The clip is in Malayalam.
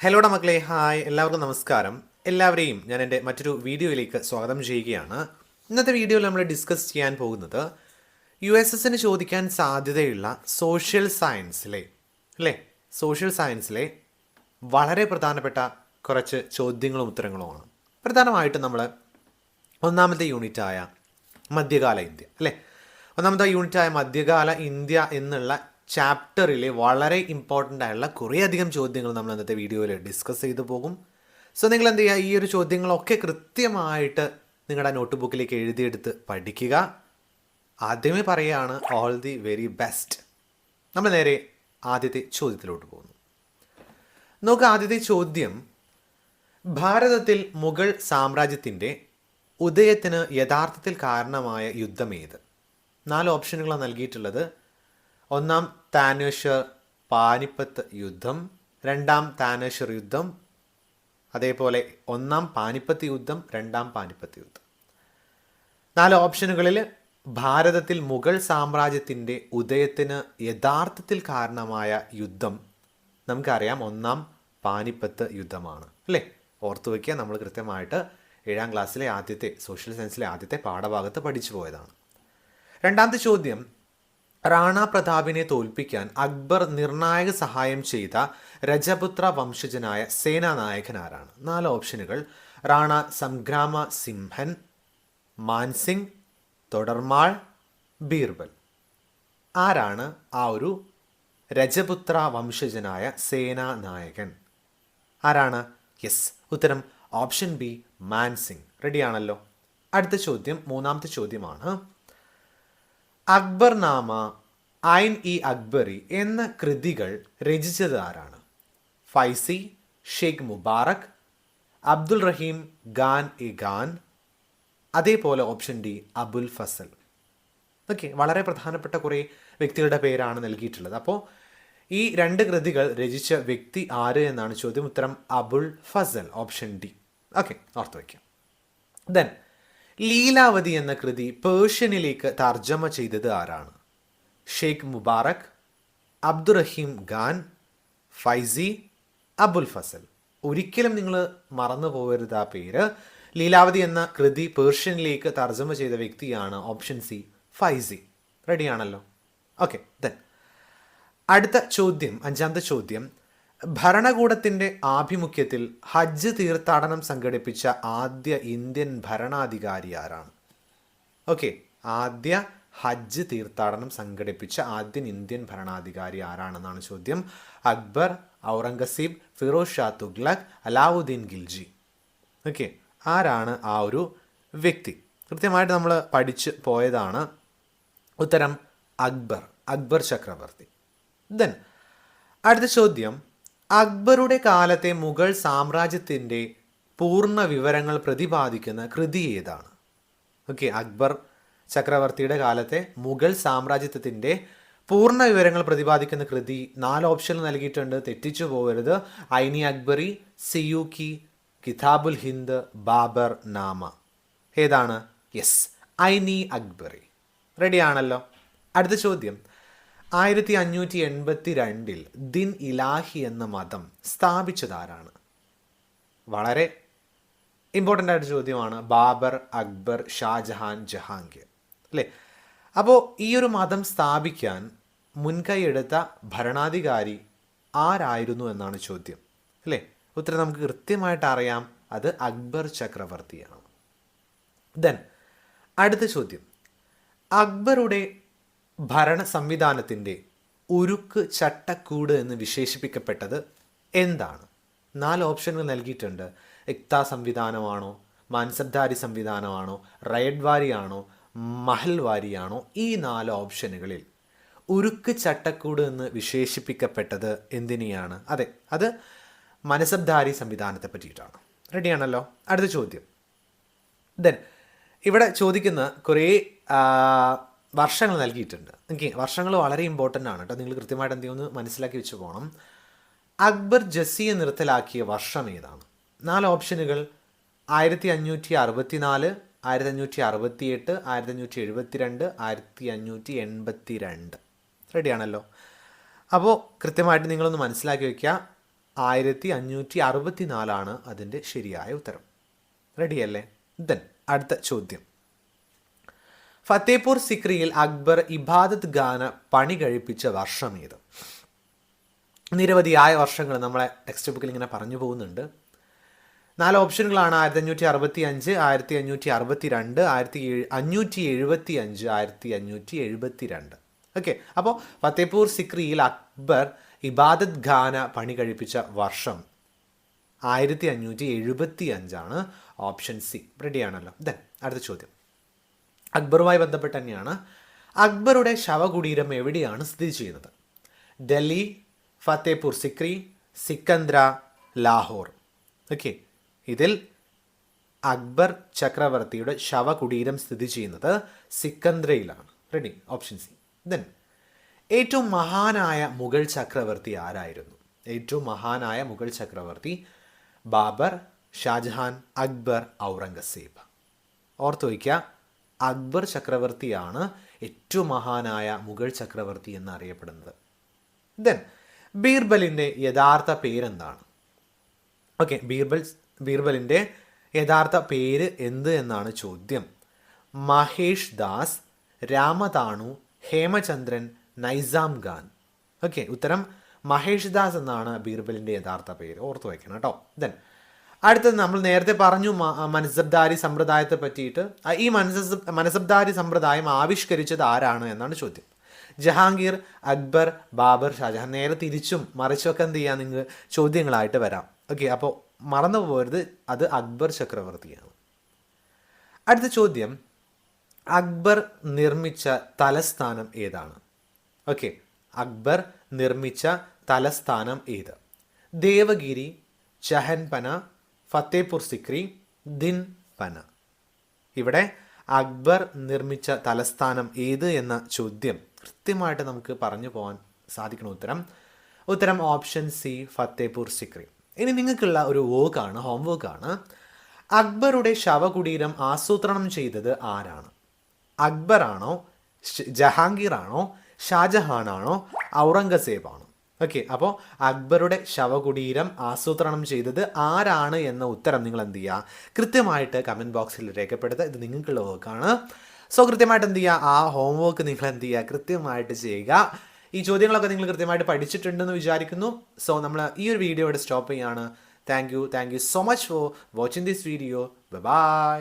ഹലോടെ മക്കളെ ഹായ് എല്ലാവർക്കും നമസ്കാരം. എല്ലാവരെയും ഞാൻ എന്റെ മറ്റൊരു വീഡിയോയിലേക്ക് സ്വാഗതം ചെയ്യുകയാണ്. ഇന്നത്തെ വീഡിയോയിൽ നമ്മൾ ഡിസ്കസ് ചെയ്യാൻ പോകുന്നത് യു എസ് എസിന് ചോദിക്കാൻ സാധ്യതയുള്ള സോഷ്യൽ സയൻസിലെ അല്ലേ? സോഷ്യൽ സയൻസിലെ വളരെ പ്രധാനപ്പെട്ട കുറച്ച് ചോദ്യങ്ങളും ഉത്തരങ്ങളുമാണ് പ്രധാനമായിട്ടും നമ്മൾ ഒന്നാമത്തെ യൂണിറ്റായ മധ്യകാല ഇന്ത്യ അല്ലേ? ഒന്നാമത്തെ യൂണിറ്റായ മധ്യകാല ഇന്ത്യ എന്നുള്ള ചാപ്റ്ററിലെ വളരെ ഇമ്പോർട്ടന്റ് ആയിട്ടുള്ള കുറേയധികം ചോദ്യങ്ങൾ നമ്മൾ ഇന്നത്തെ വീഡിയോയിൽ ഡിസ്കസ് ചെയ്തു പോകും. സോ നിങ്ങൾ എന്ത് ചെയ്യുക? ഈ ഒരു ചോദ്യങ്ങളൊക്കെ കൃത്യമായിട്ട് നിങ്ങളുടെ നോട്ട് ബുക്കിലേക്ക് എഴുതിയെടുത്ത് പഠിക്കുക. ആദ്യമേ പറയുകയാണ് ഓൾ ദി വെരി ബെസ്റ്റ് നമ്മൾ നേരെ ആദ്യത്തെ ചോദ്യത്തിലോട്ട് പോകുന്നു. നോക്കുക ആദ്യത്തെ ചോദ്യം ഭാരതത്തിൽ മുഗൾ സാമ്രാജ്യത്തിന്റെ ഉദയത്തിന് യഥാർത്ഥത്തിൽ കാരണമായ യുദ്ധമേത് നാല് ഓപ്ഷനുകളാണ് നൽകിയിട്ടുള്ളത്. ഒന്നാം താനേശ്വർ പാനിപ്പത്ത് യുദ്ധം രണ്ടാം താനേശ്വർ യുദ്ധം അതേപോലെ ഒന്നാം പാനിപ്പത്ത് യുദ്ധം രണ്ടാം പാനിപ്പത്ത് യുദ്ധം. നാല് ഓപ്ഷനുകളിൽ ഭാരതത്തിൽ മുഗൾ സാമ്രാജ്യത്തിന്റെ ഉദയത്തിന് യഥാർത്ഥത്തിൽ കാരണമായ യുദ്ധം നമുക്കറിയാം. ഒന്നാം പാനിപ്പത്ത് യുദ്ധമാണ്. അല്ലേ? ഓർത്തു വയ്ക്കുക നമ്മൾ കൃത്യമായിട്ട് ഏഴാം ക്ലാസ്സിലെ ആദ്യത്തെ സോഷ്യൽ സയൻസിലെ ആദ്യത്തെ പാഠഭാഗത്ത് പഠിച്ചു പോയതാണ്. രണ്ടാമത്തെ ചോദ്യം റാണ പ്രതാപിനെ തോൽപ്പിക്കാൻ അക്ബർ നിർണായക സഹായം ചെയ്ത രജപുത്ര വംശജനായ സേനാനായകൻ ആരാണ് നാല് ഓപ്ഷനുകൾ. റാണ സംഗ്രാമ സിംഹൻ മാൻസിംഗ് തുടർമാൾ ബീർബൽ. ആരാണ് ആ ഒരു രജപുത്ര വംശജനായ സേനാനായകൻ? ആരാണ്? യെസ്. ഉത്തരം ഓപ്ഷൻ ബി മാൻസിംഗ്. റെഡിയാണല്ലോ. അടുത്ത ചോദ്യം മൂന്നാമത്തെ ചോദ്യമാണ്. അക്ബർനാമ ഐൻ ഇ അക്ബറി എന്ന കൃതികൾ രചിച്ചത് ആരാണ് ഫൈസി ഷെയ്ഖ് മുബാറക് അബ്ദുൽ റഹീം ഖാൻ ഇ ഖാൻ അതേപോലെ option D Abul Fazal. Okay വളരെ പ്രധാനപ്പെട്ട കുറേ വ്യക്തികളുടെ പേരാണ് നൽകിയിട്ടുള്ളത്. അപ്പോൾ ഈ രണ്ട് കൃതികൾ രചിച്ച വ്യക്തി ആര് എന്നാണ് ചോദ്യം. ഉത്തരം Abul Fazal option D. Okay ഓർത്ത് വയ്ക്കാം. ദെൻ ലീലാവതി എന്ന കൃതി പേർഷ്യനിലേക്ക് തർജമ ചെയ്തത് ആരാണ്? ഷെയ്ഖ് മുബാറക് അബ്ദുറഹീം ഖാൻ ഫൈസി അബുൽ ഫസൽ. ഒരിക്കലും നിങ്ങൾ മറന്നു പോകരുത് ആ പേര്. ലീലാവതി എന്ന കൃതി പേർഷ്യനിലേക്ക് തർജമ ചെയ്ത വ്യക്തിയാണ് ഓപ്ഷൻ സി ഫൈസി. റെഡിയാണല്ലോ ഓക്കെ ദെൻ അടുത്ത ചോദ്യം അഞ്ചാമത്തെ ചോദ്യം. ഭരണകൂടത്തിന്റെ ആഭിമുഖ്യത്തിൽ ഹജ്ജ് തീർത്ഥാടനം സംഘടിപ്പിച്ച ആദ്യ ഇന്ത്യൻ ഭരണാധികാരി ആരാണ്? ഓക്കെ ആദ്യ ഹജ്ജ് തീർത്ഥാടനം സംഘടിപ്പിച്ച ആദ്യ ഇന്ത്യൻ ഭരണാധികാരി ആരാണെന്നാണ് ചോദ്യം. അക്ബർ ഔറംഗസീബ് ഫിറോസ് ഷാ തുഗ്ലക് അലാവുദ്ദീൻ ഗിൽജി ഓക്കെ ആരാണ് ആ ഒരു വ്യക്തി? കൃത്യമായിട്ട് നമ്മൾ പഠിച്ച് പോയതാണ് ഉത്തരം അക്ബർ അക്ബർ ചക്രവർത്തി. ദെൻ അടുത്ത ചോദ്യം. അക്ബറുടെ കാലത്തെ മുഗൾ സാമ്രാജ്യത്തിന്റെ പൂർണ വിവരങ്ങൾ പ്രതിപാദിക്കുന്ന കൃതി ഏതാണ്? ഓക്കെ അക്ബർ ചക്രവർത്തിയുടെ കാലത്തെ മുഗൾ സാമ്രാജ്യത്തിന്റെ പൂർണ വിവരങ്ങൾ പ്രതിപാദിക്കുന്ന കൃതി നാല് ഓപ്ഷൻ നൽകിയിട്ടുണ്ട്. തെറ്റിച്ചു പോകരുത്. ഐനി അക്ബറി സിയുക്കി കിതാബുൽ ഹിന്ദ് ബാബർ നാമ. ഏതാണ്? യെസ് ഐനി അക്ബറി. റെഡിയാണല്ലോ അടുത്ത ചോദ്യം. ആയിരത്തി അഞ്ഞൂറ്റി എൺപത്തി രണ്ടിൽ ദിൻ ഇലാഹി എന്ന മതം സ്ഥാപിച്ചതാരാണ്? വളരെ ഇമ്പോർട്ടന്റ് ആയിട്ട് ചോദ്യമാണ് ബാബർ അക്ബർ ഷാജഹാൻ ജഹാംഗീർ. അല്ലേ? അപ്പോൾ ഈ ഒരു മതം സ്ഥാപിക്കാൻ മുൻകൈ എടുത്ത ഭരണാധികാരി ആരായിരുന്നു എന്നാണ് ചോദ്യം. അല്ലേ? ഉത്തരം നമുക്ക് കൃത്യമായിട്ട് അറിയാം. അത് അക്ബർ ചക്രവർത്തിയാണ്. ദെൻ അടുത്ത ചോദ്യം. അക്ബറുടെ ഭരണ സംവിധാനത്തിന്റെ ഉരുക്ക് ചട്ടക്കൂട് എന്ന് വിശേഷിപ്പിക്കപ്പെട്ടത് എന്താണ്? നാല് ഓപ്ഷനുകൾ നൽകിയിട്ടുണ്ട്. എക്താ സംവിധാനമാണോ? മാൻസബ്ദാരി സംവിധാനമാണോ? റയഡ്വാരിയാണോ മഹൽവാരിയാണോ ഈ നാല് ഓപ്ഷനുകളിൽ ഉരുക്ക് ചട്ടക്കൂട് എന്ന് വിശേഷിപ്പിക്കപ്പെട്ടത് എന്തിനെയാണ്? അതെ അത് മനസബ്ദാരി സംവിധാനത്തെ പറ്റിയിട്ടാണ്. റെഡിയാണല്ലോ? അടുത്ത ചോദ്യം. ദെൻ ഇവിടെ ചോദിക്കുന്ന കുറേ വർഷങ്ങൾ നൽകിയിട്ടുണ്ട്. ഓക്കെ വർഷങ്ങൾ വളരെ ഇമ്പോർട്ടന്റ് ആണ് കേട്ടോ നിങ്ങൾ കൃത്യമായിട്ട് എന്തെങ്കിലും ഒന്ന് മനസ്സിലാക്കി വെച്ച് പോകണം അക്ബർ ജസിയെ നിർത്തലാക്കിയ വർഷം ഏതാണ്? നാല് ഓപ്ഷനുകൾ. ആയിരത്തി അഞ്ഞൂറ്റി അറുപത്തി നാല് ആയിരത്തി അഞ്ഞൂറ്റി അറുപത്തി എട്ട് ആയിരത്തി അഞ്ഞൂറ്റി എഴുപത്തി രണ്ട് ആയിരത്തി അഞ്ഞൂറ്റി എൺപത്തി രണ്ട് റെഡിയാണല്ലോ അപ്പോൾ കൃത്യമായിട്ട് നിങ്ങളൊന്ന് മനസ്സിലാക്കി വയ്ക്കുക ആയിരത്തി അഞ്ഞൂറ്റി അറുപത്തി നാലാണ് അതിന്റെ ശരിയായ ഉത്തരം. റെഡിയല്ലേ ദെൻ അടുത്ത ചോദ്യം. ഫത്തേപൂർ സിക്രിയിൽ അക്ബർ ഇബാദത്ത് ഗാന പണി കഴിപ്പിച്ച വർഷം ഏത് നിരവധിയായ വർഷങ്ങൾ നമ്മളെ ടെക്സ്റ്റ് ബുക്കിൽ ഇങ്ങനെ പറഞ്ഞു പോകുന്നുണ്ട്. നാല് ഓപ്ഷനുകളാണ്. ആയിരത്തി അഞ്ഞൂറ്റി അറുപത്തി അഞ്ച് ആയിരത്തി അഞ്ഞൂറ്റി അറുപത്തി രണ്ട് ആയിരത്തി അഞ്ഞൂറ്റി എഴുപത്തി അഞ്ച് ആയിരത്തി അഞ്ഞൂറ്റി എഴുപത്തി രണ്ട് ഓക്കെ അപ്പോൾ ഫത്തേപൂർ സിക്രിയിൽ അക്ബർ ഇബാദത്ത് ഖാന പണി കഴിപ്പിച്ച വർഷം ആയിരത്തി അഞ്ഞൂറ്റി എഴുപത്തി അഞ്ചാണ് ഓപ്ഷൻ സി. റെഡിയാണല്ലോ ദെൻ അടുത്ത ചോദ്യം. അക്ബറുമായി ബന്ധപ്പെട്ട് തന്നെയാണ് അക്ബറുടെ ശവകുടീരം എവിടെയാണ് സ്ഥിതി ചെയ്യുന്നത്? ഡൽഹി ഫത്തേപൂർ സിക്രി സിക്കന്ദ്ര ലാഹോർ. ഓക്കെ. ഇതിൽ അക്ബർ ചക്രവർത്തിയുടെ ശവകുടീരം സ്ഥിതി ചെയ്യുന്നത് സിക്കന്ദ്രയിലാണ് റെഡി ഓപ്ഷൻ സി ദെൻ ഏറ്റവും മഹാനായ മുഗൾ ചക്രവർത്തി ആരായിരുന്നു? ഏറ്റവും മഹാനായ മുഗൾ ചക്രവർത്തി ബാബർ ഷാജഹാൻ അക്ബർ ഔറംഗസേബ്. ഓർത്തു വയ്ക്കുക അക്ബർ ചക്രവർത്തിയാണ് ഏറ്റവും മഹാനായ മുഗൾ ചക്രവർത്തി എന്നറിയപ്പെടുന്നത്. ദെൻ ബീർബലിന്റെ യഥാർത്ഥ പേരെന്താണ്? ഓക്കെ ബീർബൽ ബീർബലിന്റെ യഥാർത്ഥ പേര് എന്ത് എന്നാണ് ചോദ്യം. മഹേഷ് ദാസ് രാമതാണു ഹേമചന്ദ്രൻ നൈസാം ഖാൻ. ഓക്കെ ഉത്തരം മഹേഷ് ദാസ് എന്നാണ് ബീർബലിന്റെ യഥാർത്ഥ പേര്. ഓർത്തു വയ്ക്കണം കേട്ടോ. ദെൻ അടുത്തത് നമ്മൾ നേരത്തെ പറഞ്ഞു മനസബ്ദാരി സമ്പ്രദായത്തെ പറ്റിയിട്ട്. ഈ മനസ മനസബ്ദാരി സമ്പ്രദായം ആവിഷ്കരിച്ചത് ആരാണ് എന്നാണ് ചോദ്യം. ജഹാംഗീർ അക്ബർ ബാബർ ഷാജഹാൻ നേരെ തിരിച്ചും മറിച്ചൊക്കെ എന്ത് ചെയ്യാൻ നിങ്ങൾ ചോദ്യങ്ങളായിട്ട് വരാം. ഓക്കെ അപ്പോൾ മറന്നു പോകരുത്. അത് അക്ബർ ചക്രവർത്തിയാണ്. അടുത്ത ചോദ്യം. അക്ബർ നിർമ്മിച്ച തലസ്ഥാനം ഏതാണ്? ഓക്കെ അക്ബർ നിർമ്മിച്ച തലസ്ഥാനം ഏത്? ദേവഗിരി ചഹൻപന ഫത്തേപൂർ സിക്രി ദിൻ ദിൻപന ഇവിടെ അക്ബർ നിർമ്മിച്ച തലസ്ഥാനം ഏത് എന്ന ചോദ്യം കൃത്യമായിട്ട് നമുക്ക് പറഞ്ഞു പോകാൻ സാധിക്കണം ഉത്തരം. ഉത്തരം ഓപ്ഷൻ സി ഫത്തേപൂർ സിക്രി. ഇനി നിങ്ങൾക്കുള്ള ഒരു വർക്കാണ് ഹോംവർക്കാണ് അക്ബറുടെ ശവകുടീരം ആസൂത്രണം ചെയ്തത് ആരാണ്? അക്ബറാണോ ജഹാംഗീറാണോ ഷാജഹാനാണോ ഔറംഗസേബാണോ? ഓക്കെ അപ്പോൾ അക്ബറുടെ ശവകുടീരം ആസൂത്രണം ചെയ്തത് ആരാണ് എന്ന ഉത്തരം നിങ്ങൾ എന്ത് ചെയ്യുക കൃത്യമായിട്ട് കമന്റ് ബോക്സിൽ രേഖപ്പെടുത്തുക. ഇത് നിങ്ങൾക്കുള്ള വർക്കാണ് സോ കൃത്യമായിട്ട് എന്ത് ചെയ്യുക ആ ഹോംവർക്ക് നിങ്ങൾ എന്ത് ചെയ്യുക കൃത്യമായിട്ട് ചെയ്യുക. ഈ ചോദ്യങ്ങളൊക്കെ നിങ്ങൾ കൃത്യമായിട്ട് പഠിച്ചിട്ടുണ്ടെന്ന് വിചാരിക്കുന്നു. സോ നമ്മൾ ഈ ഒരു വീഡിയോയുടെ സ്റ്റോപ്പ് ചെയ്യാണ്. Thank you thank you so much for watching this video bye